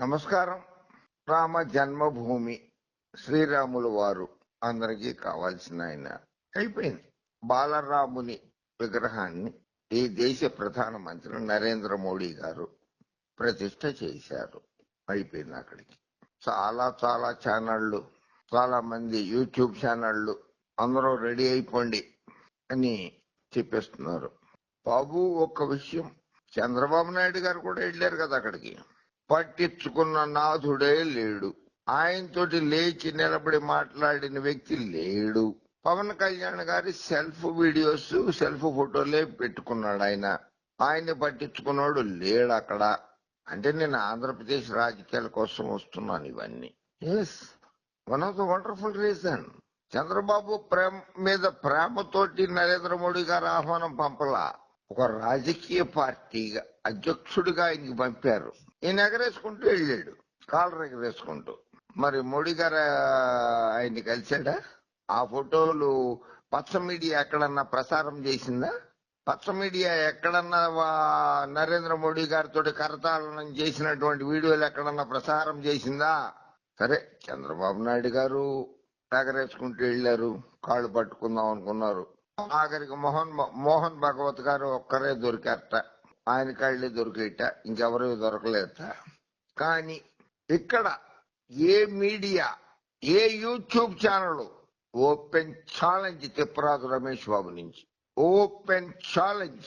నమస్కారం. రామ జన్మభూమి శ్రీరాములు వారు అందరికీ కావాల్సిన ఆయన. అయిపోయింది. బాలరాముని విగ్రహాన్ని ఈ దేశ ప్రధానమంత్రి నరేంద్ర మోడీ గారు ప్రతిష్ట చేశారు. అయిపోయింది అక్కడికి. చాలా చాలా ఛానళ్ళు చాలా మంది యూట్యూబ్ ఛానళ్ళు అందరూ రెడీ అయిపోండి అని చెప్పేస్తున్నారు. బాబు ఒక్క విషయం. చంద్రబాబు నాయుడు గారు కూడా వెళ్ళారు కదా అక్కడికి? పట్టించుకున్న నాథుడే లేడు. ఆయనతోటి లేచి నిలబడి మాట్లాడిన వ్యక్తి లేడు. పవన్ కళ్యాణ్ గారి సెల్ఫ్ వీడియోస్ సెల్ఫ్ ఫోటోలే పెట్టుకున్నాడు ఆయన. ఆయన్ని పట్టించుకున్నాడు లేడు అక్కడ. అంటే నేను ఆంధ్రప్రదేశ్ రాజకీయాల కోసం వస్తున్నాను ఇవన్నీ. Yes one of the wonderful reason Chandrababu ప్రేమ మీద ప్రేమతోటి నరేంద్ర మోడీ గారు ఆహ్వానం పంపలా. ఒక రాజకీయ పార్టీగా అధ్యక్షుడిగా ఆయనకి పంపారు. ఈయన ఎగరేసుకుంటూ వెళ్ళాడు. కాలర్ ఎగరేసుకుంటూ మరి మోడీ గారు ఆయన్ని కలిశాడా? ఆ ఫోటోలు పచ్చ మీడియా ఎక్కడన్నా ప్రసారం చేసిందా? పచ్చ మీడియా ఎక్కడన్నా వా- నరేంద్ర మోడీ గారితో కరతాళనం చేసినటువంటి వీడియోలు ఎక్కడన్నా ప్రసారం చేసిందా? సరే చంద్రబాబు నాయుడు గారు ఎగరేసుకుంటూ వెళ్ళారు. కాళ్ళు పట్టుకుందాం అనుకున్నారు. ఆఖరికి మోహన్ మోహన్ భగవత్ గారు ఒక్కరే దొరికారట. ఆయన కాళ్ళే దొరికేట ఇంకెవరు దొరకలేట కానీ ఇక్కడ ఏ మీడియా ఏ YouTube channel open challenge Tipparaju Ramesh Babu నుంచి. ఓపెన్ ఛాలెంజ్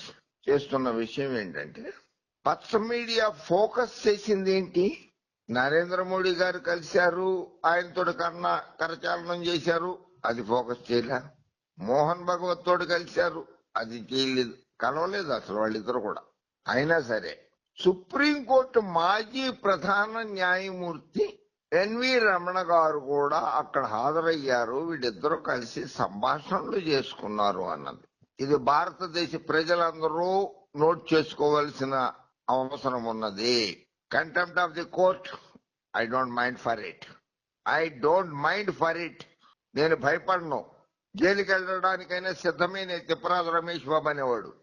చేస్తున్న విషయం ఏంటంటే పచ్చ మీడియా ఫోకస్ చేసింది ఏంటి? నరేంద్ర మోడీ గారు కలిశారు ఆయనతో కన్నా కరచాలనం చేశారు అది ఫోకస్ చేయలే. మోహన్ భగవత్ తోడు కలిశారు అది చేయలేదు. కలవలేదు అసలు వాళ్ళిద్దరు కూడా. అయినా సరే సుప్రీంకోర్టు మాజీ ప్రధాన న్యాయమూర్తి ఎన్వి రమణ గారు కూడా అక్కడ హాజరయ్యారు. వీళ్ళిద్దరూ కలిసి సంభాషణలు చేసుకున్నారు అన్నది. ఇది భారతదేశ ప్రజలందరూ నోట్ చేసుకోవాల్సిన అవసరం ఉన్నది. Contempt of the court I don't mind for it I don't mind for it నేను భయపడను. జైలుకి వెళ్ళడానికైనా సిద్ధమైన తిప్పరాజు రమేష్ బాబు అనేవాడు.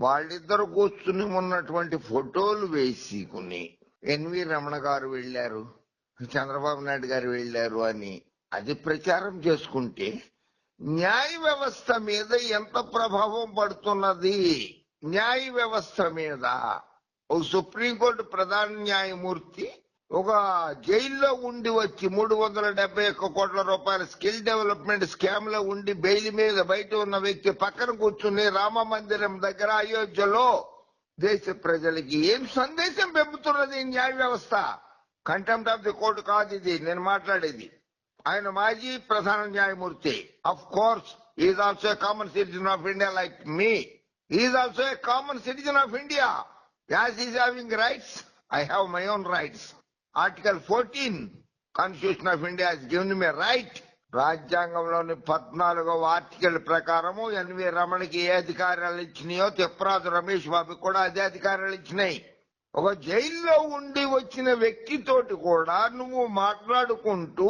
వాళ్ళిద్దరు కూర్చుని ఉన్నటువంటి ఫోటోలు వేసుకుని ఎన్వి రమణ గారు వెళ్ళారు చంద్రబాబు నాయుడు గారు వెళ్ళారు అని అది ప్రచారం చేసుకుంటే న్యాయ వ్యవస్థ మీద ఎంత ప్రభావం పడుతున్నది? న్యాయ వ్యవస్థ మీద. ఓ సుప్రీంకోర్టు ప్రధాన న్యాయమూర్తి ఒక జైల్లో ఉండి వచ్చి మూడు వందల డెబ్బై ఒక్క కోట్ల రూపాయల స్కిల్ డెవలప్మెంట్ స్కామ్లో ఉండి బెయిల్ మీద బయట ఉన్న వ్యక్తి పక్కన కూర్చుని రామ మందిరం దగ్గర అయోధ్యలో దేశ ప్రజలకి ఏం సందేశం పెంపుతున్నది ఈ న్యాయ వ్యవస్థ? కంటెంప్ట్ ఆఫ్ ది కోర్టు కాదు ఇది నేను మాట్లాడేది. ఆయన మాజీ ప్రధాన న్యాయమూర్తి. Of course is also a common citizen of India like me is also a common citizen of India as is having rights I have my own rights article fourteen constitution of India given me right రాజ్యాంగంలోని పద్నాలుగవ article ప్రకారము N V రమణకి ఏ అధికారాలు ఇచ్చినాయో తిప్పరాజు రమేష్ బాబుకి కూడా అదే అధికారాలు ఇచ్చినాయి. ఒక జైల్లో ఉండి వచ్చిన వ్యక్తితోటి కూడా నువ్వు మాట్లాడుకుంటూ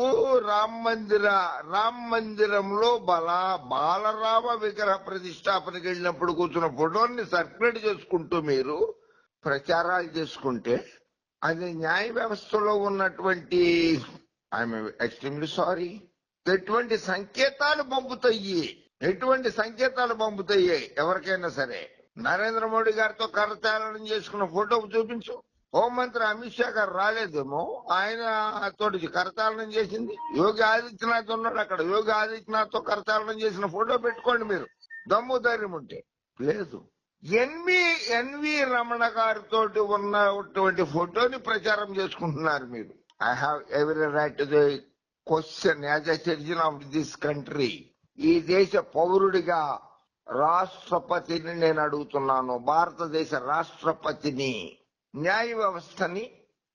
రామ్ మందిర రామ్ మందిరంలో బల బాలరామ విగ్రహ ప్రతిష్టాపనకి వెళ్ళినప్పుడు కూర్చున్న ఫోటోని సర్క్యులేట్ చేసుకుంటూ మీరు ప్రచారాలు చేసుకుంటే అది న్యాయ వ్యవస్థలో ఉన్నటువంటి ఐఎమ్ ఎక్స్ట్రీమ్లీ సారీ ఎటువంటి సంకేతాలు పంపుతాయి? ఎటువంటి సంకేతాలు పంపుతాయి? ఎవరికైనా సరే. నరేంద్ర మోడీ గారితో కరచాలనం చేసుకున్న ఫోటో చూపించు. హోంమంత్రి అమిత్ షా గారు రాలేదేమో. ఆయన తోటి కరచాలనం చేసింది. యోగి ఆదిత్యనాథ్ ఉన్నాడు అక్కడ. యోగి ఆదిత్యనాథ్తో కరచాలనం చేసిన ఫోటో పెట్టుకోండి మీరు. దమ్ము ధైర్యం ఉంటే. లేదు. ఎన్వి ఎన్వి రమణ గారితో ఉన్నటువంటి ఫోటోని ప్రచారం చేసుకుంటున్నారు మీరు. I have every right to the question as a citizen of this country ఈ దేశ పౌరుడిగా రాష్ట్రపతిని నేను అడుగుతున్నాను. భారతదేశ రాష్ట్రపతిని న్యాయ వ్యవస్థని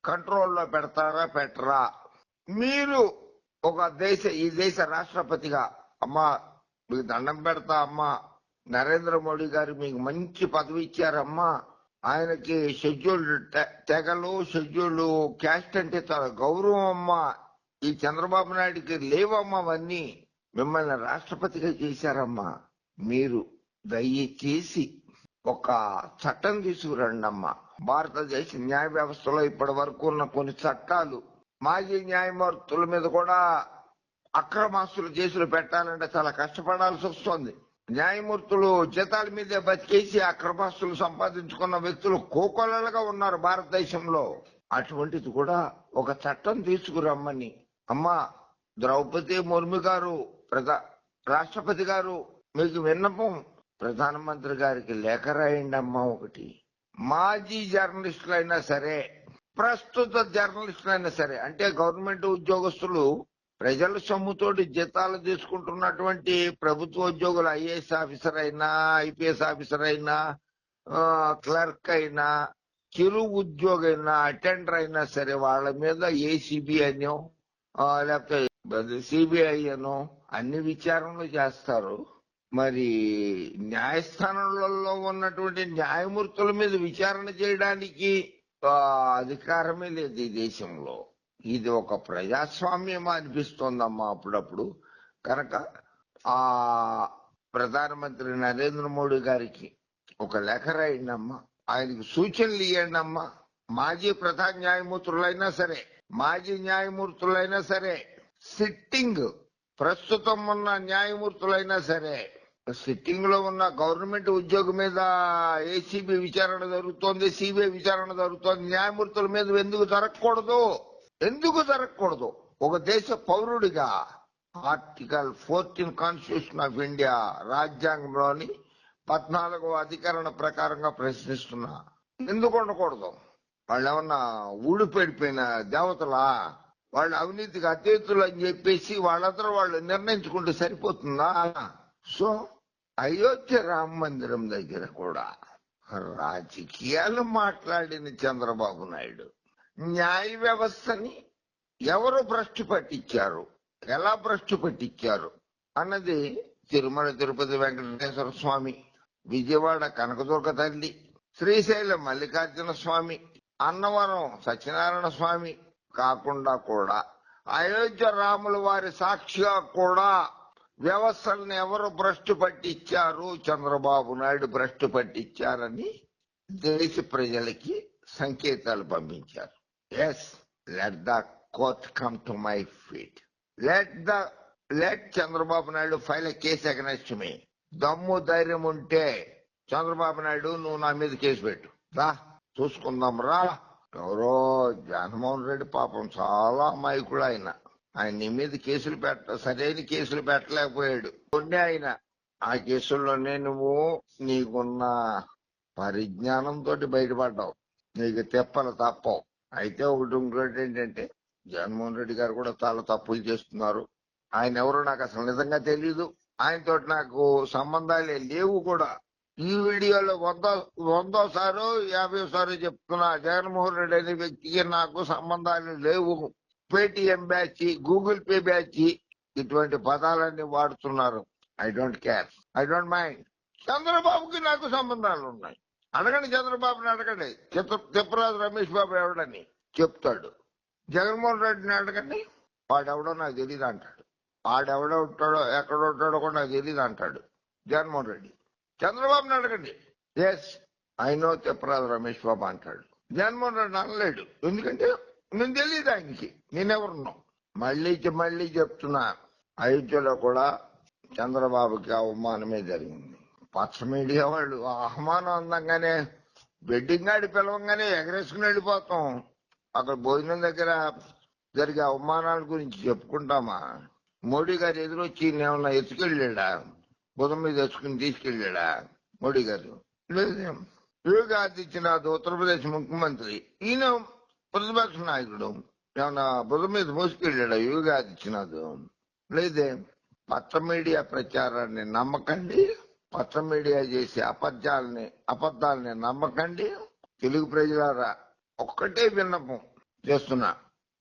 కంట్రోల్లో పెడతారా పెట్టరా? మీరు ఒక దేశ ఈ దేశ రాష్ట్రపతిగా అమ్మా మీకు దండం పెడతా అమ్మా. నరేంద్ర మోడీ గారు మీకు మంచి పదవి ఇచ్చారమ్మా. ఆయనకి షెడ్యూల్డ్ తె- తెగలు షెడ్యూల్డ్ క్యాస్ట్ అంటే చాలా గౌరవం అమ్మా. ఈ చంద్రబాబు నాయుడికి లేవమ్మా అవన్నీ. మిమ్మల్ని రాష్ట్రపతిగా చేశారమ్మా. మీరు దయచేసి ఒక చట్టం తీసుకురండమ్మా. భారతదేశ న్యాయ వ్యవస్థలో ఇప్పటి వరకు ఉన్న కొన్ని చట్టాలు మాజీ న్యాయమూర్తుల మీద కూడా అక్రమాస్తులు కేసులు పెట్టాలంటే చాలా కష్టపడాల్సి వస్తుంది. న్యాయమూర్తులు జీతాల మీదే బతికేసి అక్రమాస్తులు సంపాదించుకున్న వ్యక్తులు కోకొల్లలుగా ఉన్నారు భారతదేశంలో. అటువంటిది కూడా ఒక చట్టం తీసుకురమ్మని. అమ్మా ద్రౌపది ముర్ము గారు ప్రధా రాష్ట్రపతి గారు మీకు విన్నపం. ప్రధానమంత్రి గారికి లేఖ రాయండి అమ్మ ఒకటి. మాజీ జర్నలిస్టులు అయినా సరే ప్రస్తుత జర్నలిస్టులు అయినా సరే అంటే గవర్నమెంట్ ఉద్యోగస్తులు ప్రజల సొమ్ముతోటి జీతాలు తీసుకుంటున్నటువంటి ప్రభుత్వ ఉద్యోగులు ఐఏఎస్ ఆఫీసర్ అయినా ఐపీఎస్ ఆఫీసర్ అయినా క్లర్క్ అయినా చిరు ఉద్యోగి అయినా అటెండర్ అయినా సరే వాళ్ళ మీద ఏసీబీ అనో లేకపోతే సిబిఐ అనో అన్ని విచారణలు చేస్తారు. మరి న్యాయస్థానంలో ఉన్నటువంటి న్యాయమూర్తుల మీద విచారణ చేయడానికి అధికారమే లేదు ఈ దేశంలో. ఇది ఒక ప్రజాస్వామ్యం అనిపిస్తోందమ్మా అప్పుడప్పుడు. కనుక ఆ ప్రధానమంత్రి నరేంద్ర మోడీ గారికి ఒక లేఖ రాయండమ్మా. ఆయనకి సూచనలు ఇవ్వండమ్మా మాజీ ప్రధాన న్యాయమూర్తులైనా సరే మాజీ న్యాయమూర్తులైనా సరే సిట్టింగ్ ప్రస్తుతం ఉన్న న్యాయమూర్తులైనా సరే సిట్టింగ్లో ఉన్న గవర్నమెంట్ ఉద్యోగి మీద ఏసీబీ విచారణ జరుగుతోంది సిబిఐ విచారణ జరుగుతోంది న్యాయమూర్తుల మీద ఎందుకు జరగకూడదు? ఎందుకు జరగకూడదు? ఒక దేశ పౌరుడిగా article fourteen constitution of India రాజ్యాంగంలోని పద్నాలుగవ అధికరణ ప్రకారంగా ప్రశ్నిస్తున్నా. ఎందుకు ఉండకూడదు? వాళ్ళు ఏమన్నా ఊడిపెడిపోయిన దేవతలా? వాళ్ళు అవినీతికి అతీతులు అని చెప్పేసి వాళ్ళందరూ వాళ్ళు నిర్ణయించుకుంటే సరిపోతుందా? సో అయోధ్య రామ మందిరం దగ్గర కూడా రాజకీయాలు మాట్లాడిన చంద్రబాబు నాయుడు న్యాయ వ్యవస్థని ఎవరు భ్రష్టు పట్టించారు ఎలా భ్రష్టు పట్టించారు అన్నది తిరుమల తిరుపతి వెంకటేశ్వర స్వామి విజయవాడ కనకదుర్గ తల్లి శ్రీశైలం మల్లికార్జున స్వామి అన్నవరం సత్యనారాయణ స్వామి కాకుండా కూడా అయోధ్య రాముల వారి సాక్షిగా కూడా వ్యవస్థలను ఎవరు భ్రష్టు పట్టించారు చంద్రబాబు నాయుడు భ్రష్టు పట్టించారని దేశ ప్రజలకి సంకేతాలు పంపించారు. Yes let the court come to my feet let the let Chandrababu Naidu file case against me దమ్ము ధైర్యం ఉంటే చంద్రబాబు నాయుడు నువ్వు నా మీద కేసు పెట్టు. రా చూసుకుందాం రా. ఎవరో జగన్మోహన్ రెడ్డి పాపం చాలా అమాయకుడు ఆయన. ఆయన నీ మీద కేసులు పెట్ట సరైన కేసులు పెట్టలేకపోయాడు. కొన్ని ఆయన. ఆ కేసుల్లోనే నువ్వు నీకున్న పరిజ్ఞానంతో బయటపడ్డావు. నీకు తెప్పలు తప్పవు. అయితే ఒకటి ఇంకోటి ఏంటంటే జగన్మోహన్ రెడ్డి గారు కూడా చాలా తప్పులు చేస్తున్నారు. ఆయన ఎవరో నాకు అసలు నిజంగా తెలియదు ఆయనతో నాకు సంబంధాలే లేవు కూడా. ఈ వీడియోలో వంద వందోసారో యాభైసారో చెప్తున్నా జగన్మోహన్ రెడ్డి అనే వ్యక్తికి నాకు సంబంధాలు లేవు. Paytm batch Google Pay batch ఇటువంటి పదాలన్నీ వాడుతున్నారు. I don't care I don't mind చంద్రబాబుకి నాకు సంబంధాలు ఉన్నాయి. అడగండి చంద్రబాబుని అడగండి. తిప్పరాజు రమేష్ బాబు ఎవడని చెప్తాడు. జగన్మోహన్ రెడ్డిని అడగండి. వాడెవడో నాకు తెలియదు అంటాడు. వాడెవడో ఉంటాడో ఎక్కడ ఉంటాడో కూడా నాకు తెలియదు అంటాడు జగన్మోహన్ రెడ్డి. చంద్రబాబుని అడగండి. Yes I know Tipparaju Ramesh Babu అంటాడు. జగన్మోహన్ రెడ్డి అనలేడు. ఎందుకంటే నేను తెలియదు ఆయనకి. నేనెవరున్నావు మళ్ళీ మళ్ళీ చెప్తున్నా. అయోధ్యలో కూడా చంద్రబాబుకి అవమానమే జరిగింది. పచ్చ మీడియా వాళ్ళు ఆహ్వానం అవమానం అందంగానే వెడ్డింగ్ ఆడి పిలవంగానే ఎగరేసుకుని వెళ్ళిపోతాం. అక్కడ భోజనం దగ్గర జరిగే అవమానాల గురించి చెప్పుకుంటామా? మోడీ గారు ఎదురొచ్చి ఏమన్నా ఎత్తుకెళ్ళాడా? బుధం మీద ఎత్తుకుని తీసుకెళ్ళాడా? మోడీ గారు. లేదు. యోగి ఆదిత్యనాథ్ ఉత్తరప్రదేశ్ ముఖ్యమంత్రి. ఈయన ప్రతిపక్ష నాయకుడు. ఏమన్నా బుధం మీద మోసుకెళ్ళాడా యోగి ఆదిత్యనాథ్? లేదే. పచ్చ మీడియా ప్రచారాన్ని నమ్మకండి. పచ్చ మీడియా చేసే అబద్ధాలని అబద్ధాలని నమ్మకండి. తెలుగు ప్రజలారా ఒక్కటే విన్నపం చేస్తున్నా.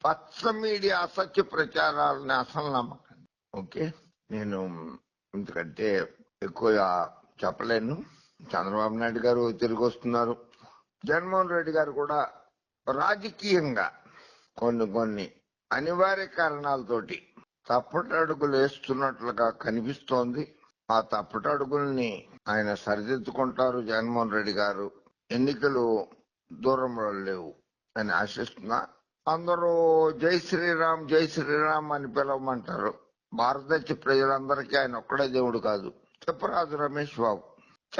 పచ్చ మీడియా అసత్య ప్రచారాలని అసలు నమ్మకండి. ఓకే? నేను ఎందుకంటే ఎక్కువ చెప్పలేను. చంద్రబాబు నాయుడు గారు తిరిగి వస్తున్నారు. జగన్మోహన్ రెడ్డి గారు కూడా రాజకీయంగా కొన్ని కొన్ని అనివార్య కారణాలతోటి తప్పటడుగులు వేస్తున్నట్లుగా కనిపిస్తోంది. ఆ తప్పటడుగుల్ని ఆయన సరిదిద్దుకుంటారు జగన్మోహన్ రెడ్డి గారు. ఎన్నికలు దూరంలో లేవు అని ఆశిస్తున్నా. అందరూ జై శ్రీరామ్ జై శ్రీరామ్ అని పిలవమంటారు. భారతదేశ ప్రజలందరికీ ఆయన ఒక్కడే దేవుడు కాదు. చెప్పరాజు రమేష్ బాబు.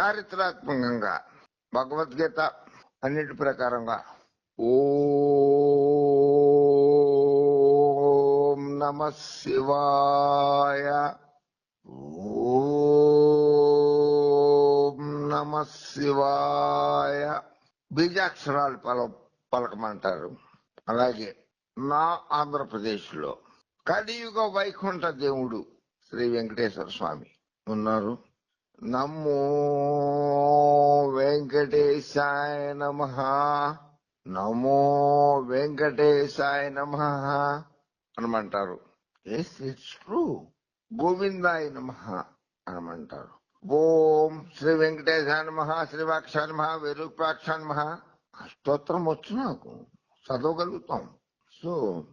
చారిత్రాత్మకంగా భగవద్గీత అన్నిటి ప్రకారంగా ఓ నమ శివాయ. ఓ నమ శివాయ. బీజాక్షరాలు పల పలకమంటారు. అలాగే నా ఆంధ్రప్రదేశ్లో కలియుగ వైకుంఠ దేవుడు శ్రీ వెంకటేశ్వర స్వామి ఉన్నారు. నమో వెంకటేశాయ నమ. నమో వెంకటేశాయ నమ అనమంటారు. ఎస్ ఇట్స్ ట్రూ గోవిందాయ నమ అనమంటారు. ఓం శ్రీ వెంకటేశాయ నమ శ్రీవాక్ష నమ విరూపాక్ష నమ. స్తోత్రం వచ్చు నాకు. చదవగలుగుతాం. సో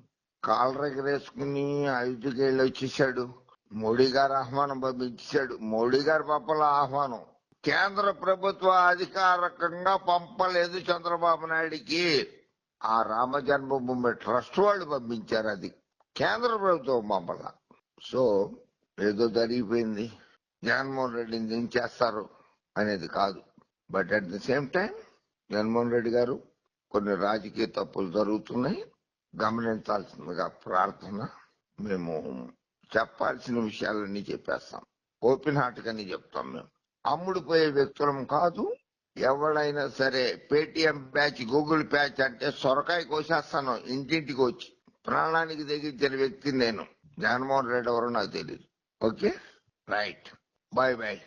కాలర్ ఎగరేసుకుని ఐదుకేళ్ళు వచ్చేసాడు. మోడీ గారు ఆహ్వానం పంపించాడు మోడీ గారి పంపల ఆహ్వానం. కేంద్ర ప్రభుత్వ అధికారికంగా పంపలేదు చంద్రబాబు నాయుడికి. ఆ రామ జన్మభూమి ట్రస్ట్ వాళ్ళు పంపించారు అది. కేంద్ర ప్రభుత్వం పంపల. సో ఏదో జరిగిపోయింది. జగన్మోహన్ రెడ్డిని దించేస్తారు అనేది కాదు. But at the same time Jaganmohan Reddy గారు కొన్ని రాజకీయ తప్పులు జరుగుతున్నాయి. గమనించాల్సిందిగా ప్రార్థన మేము చెప్పాల్సిన విషయాలన్నీ చెప్పేస్తాం. ఓపెన్ హార్ట్ చెప్తాం మేము. అమ్ముడుపోయే వ్యక్తులం కాదు. ఎవడైనా సరే పేటిఎం ప్యాచ్ గూగుల్ ప్యాచ్ అంటే సొరకాయ కోసేస్తాను ఇంటింటికి వచ్చి. ప్రాణానికి తెగించిన వ్యక్తి నేను. జగన్మోహన్ రెడ్డి ఎవరో నాకు తెలియదు ఓకే? Right Bye bye.